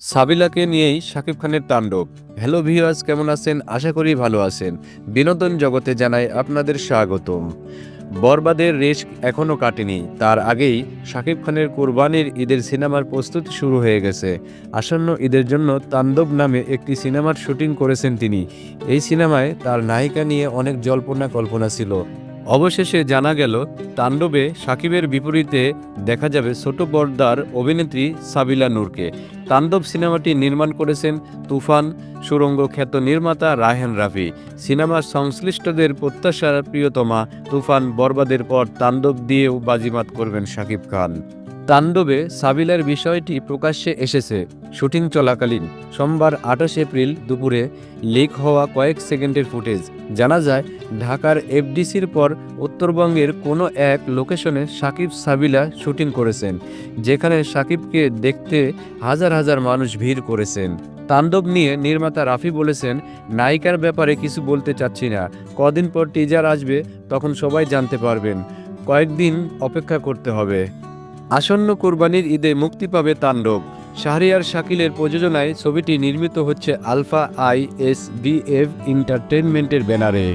সাবিলাকে নিয়েই শাকিব খানের তাণ্ডব। হ্যালো ভিউয়ার্স, কেমন আছেন? আশা করি ভালো আছেন। বিনোদন জগতে জানাই আপনাদের স্বাগতম। বরবাদের রেশ এখনও কাটেনি। তার আগেই শাকিব খানের কোরবানির ঈদের সিনেমার প্রস্তুতি শুরু হয়ে গেছে। আসন্ন ঈদের জন্য তাণ্ডব নামে একটি সিনেমার শুটিং করেছেন তিনি। এই সিনেমায় তার নায়িকা নিয়ে অনেক জল্পনা কল্পনা ছিল। অবশেষে জানা গেল তাণ্ডবে সাকিবের বিপরীতে দেখা যাবে ছোট পর্দার অভিনেত্রী সাবিলা নূরকে। তাণ্ডব সিনেমাটি নির্মাণ করেছেন তুফান, সুরঙ্গ খ্যাত নির্মাতা রাহেন রাফি। সিনেমার সংশ্লিষ্টদের প্রত্যাশার প্রিয়তমা তুফান বরবাদের পর তাণ্ডব দিয়েও বাজিমাত করবেন শাকিব খান। তাণ্ডবে সাবিলার বিষয়টি প্রকাশ্যে এসেছে। শুটিং চলাকালীন সোমবার আঠাশ এপ্রিল দুপুরে লিক হওয়া কয়েক সেকেন্ডের ফুটেজ। জানা যায়, ঢাকার এফডিসির পর উত্তরবঙ্গের কোনো এক লোকেশনে সাকিব সাবিলা শুটিং করেছেন, যেখানে সাকিবকে দেখতে হাজার হাজার মানুষ ভিড় করেছেন। তাণ্ডব নিয়ে নির্মাতা রাফি বলেছেন, নায়িকার ব্যাপারে কিছু বলতে চাচ্ছি না, কদিন পর টিজার আসবে, তখন সবাই জানতে পারবেন, কয়েকদিন অপেক্ষা করতে হবে। আসন্ন কোরবানির ঈদে মুক্তি পাবে তাণ্ডব। শাহরিয়ার শাকিলের প্রযোজনায় ছবিটি নির্মিত হচ্ছে alpha I S B F এন্টারটেনমেন্টের ব্যানারে।